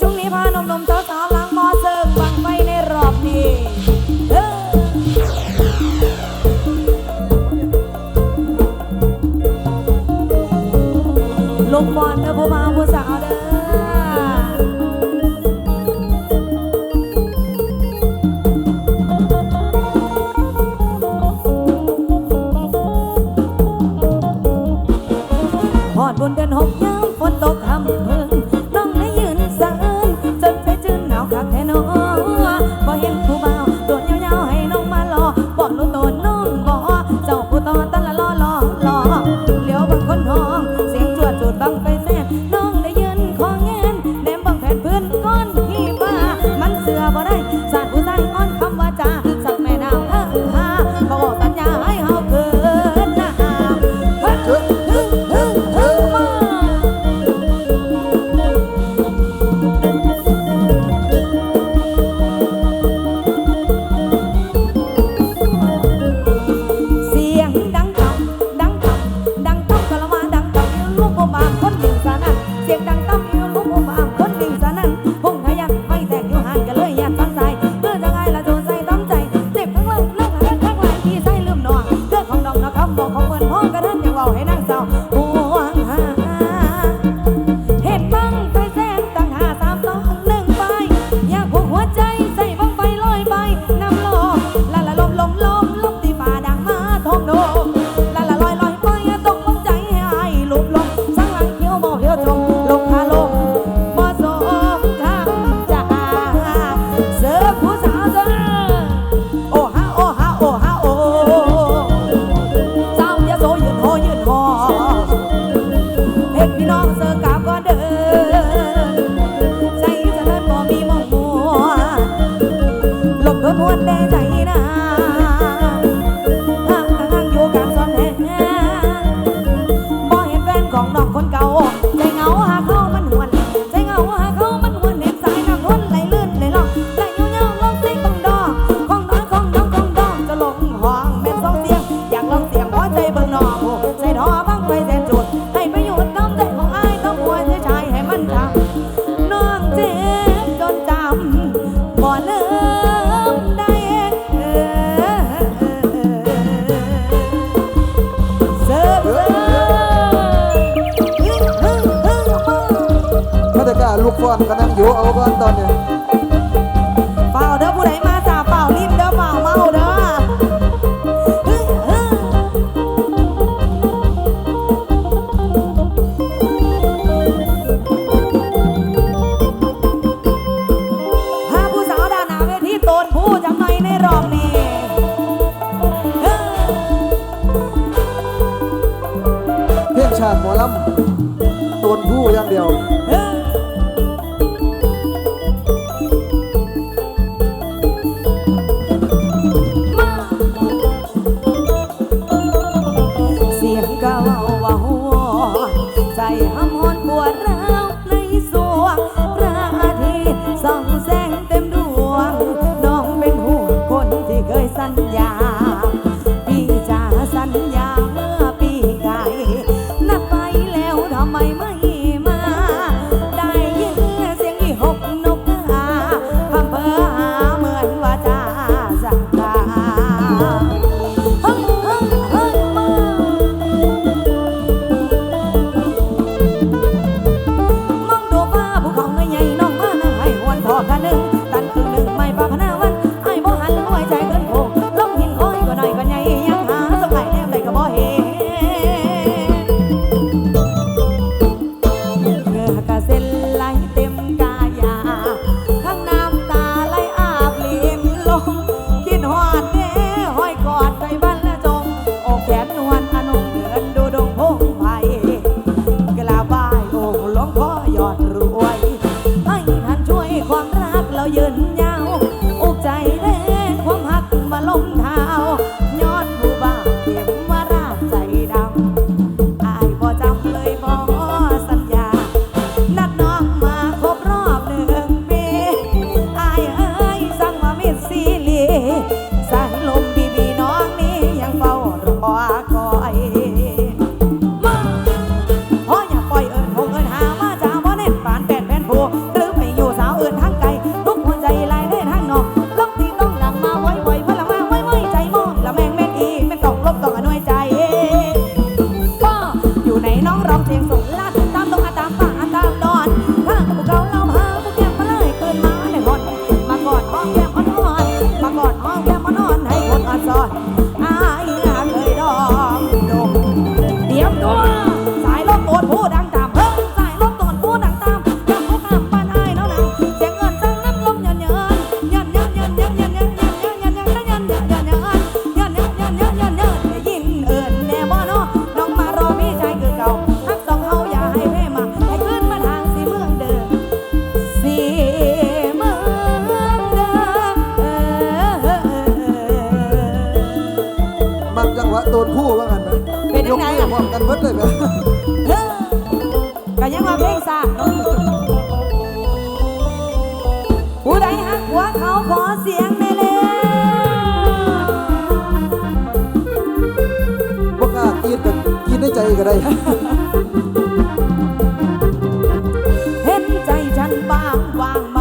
ช่วงนี้พานมนมสาวสาวล้างมอเซิงบังไฟในรอบนี้ลมบอลเด้อผู้มาผู้สาวเด้อฮอดบนเดินหกย้ำฝนตกทำ ฟอนก็นั่งอยู่เอาบ้านตอนนี้เฝ้าเด้อผู้ใดมาสาเฝ้าลิ้นเด้อเฝ้าเมาเด้อพาผู้สาวด่าหนาเวทีโตนผู้จำไม่ในรอบนี้เพลงชาติหมอลำตนผู้อยังเดียว ยังว่าเพลงสากเนาะผู้ใดหักหัวเขาขอเสียงแม่เล่พวกกล้ากินกันกินในใจก็ได้เห็นใจฉันบ้างว่าง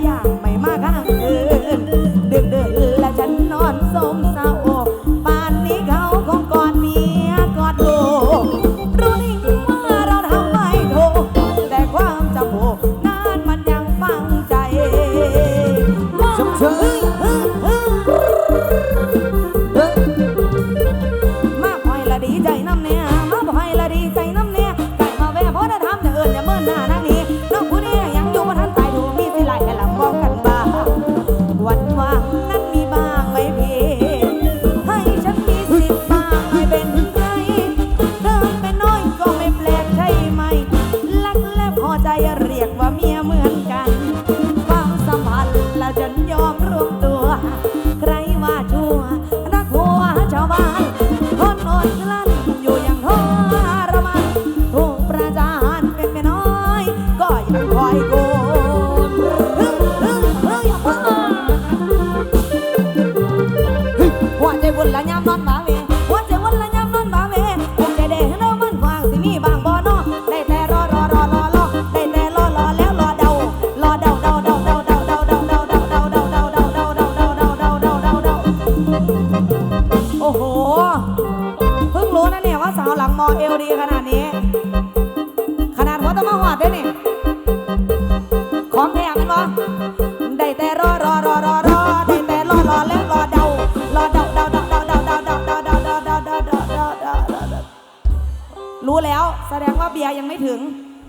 Yeah. หลังมอเอลดีขนาดนี้ ขนาดหัวตะมาหอดด้วยนี่ ของแถมเป็นบ่ได้แต่รอรอรอรอรอได้แต่รอรอแล้วรอเดารอเดาเดาเดาเดาเดาเดาเดาเดาเดาเดาเดาเดาเดาเดาเดาเดารู้แล้วแสดงว่าเบียร์ยังไม่ถึง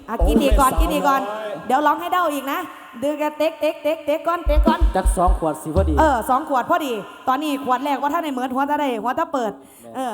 อะกินอีกก่อนกินอีกก่อน เดี๋ยวร้องให้เดาอีกนะดือแกเต็กเต็กเต็กเต็กก่อนเต็กก่อนจักสองขวดสิพอดี เออสองขวดพอดี ตอนนี้ขวดแรกว่าถ้าในเหมือนหัวถ้าได้หัวถ้าเปิด เออ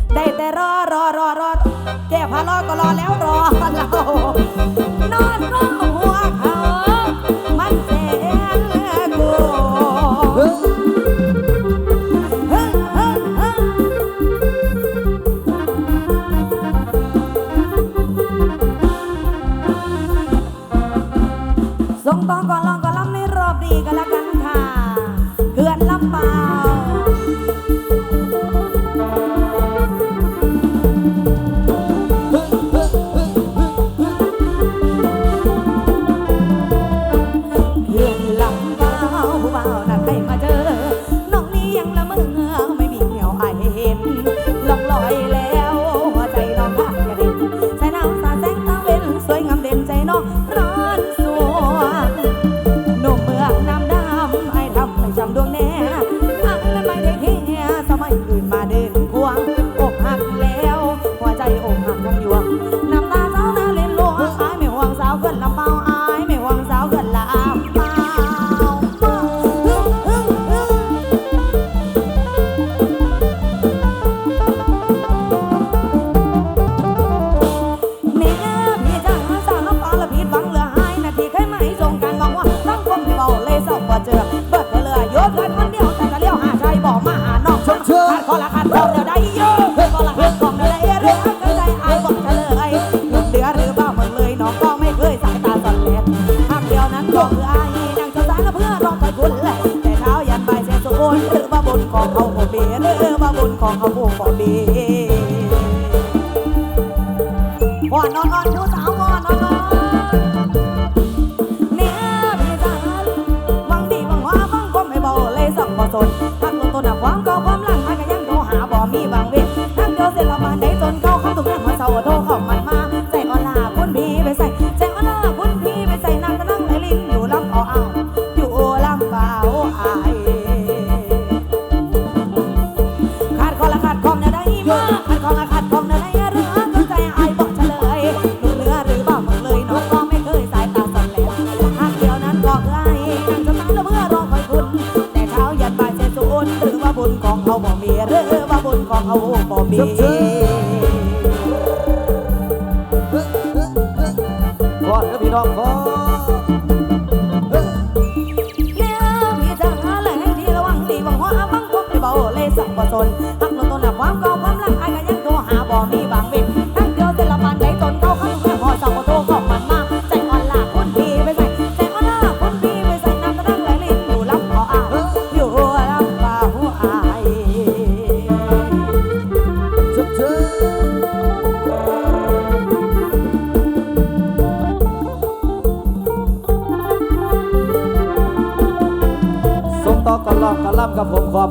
ได้แต่รอรอรอรอแก้ผ้ารอก็รอแล้วรอเรานอนร้องหัวเขามันแสนเหลือเกูเฮ้ยเฮ้ยเฮ้ยเฮ้ยส่งต่อก่อนลองก่อนลำในรอบนี้กันละกันค่ะเขื่อนลำป่า ลงคืออายนั่งเจ้าสารเพื่อรองไปคุณไหลแต่เท้ายันไปเสียสุขนหรือว่าบนของเขาโอเบหรือว่าบนของเขาโอเบพอนอน เขาบ่มีเรือว่าบุญของเขาบ่มีก่อนเด้อพี่น้องก่อนเลี้ยพี่ทหารแหล่งที่ระวังตีบังหัวบังคุบไปเบาเลยสักประสน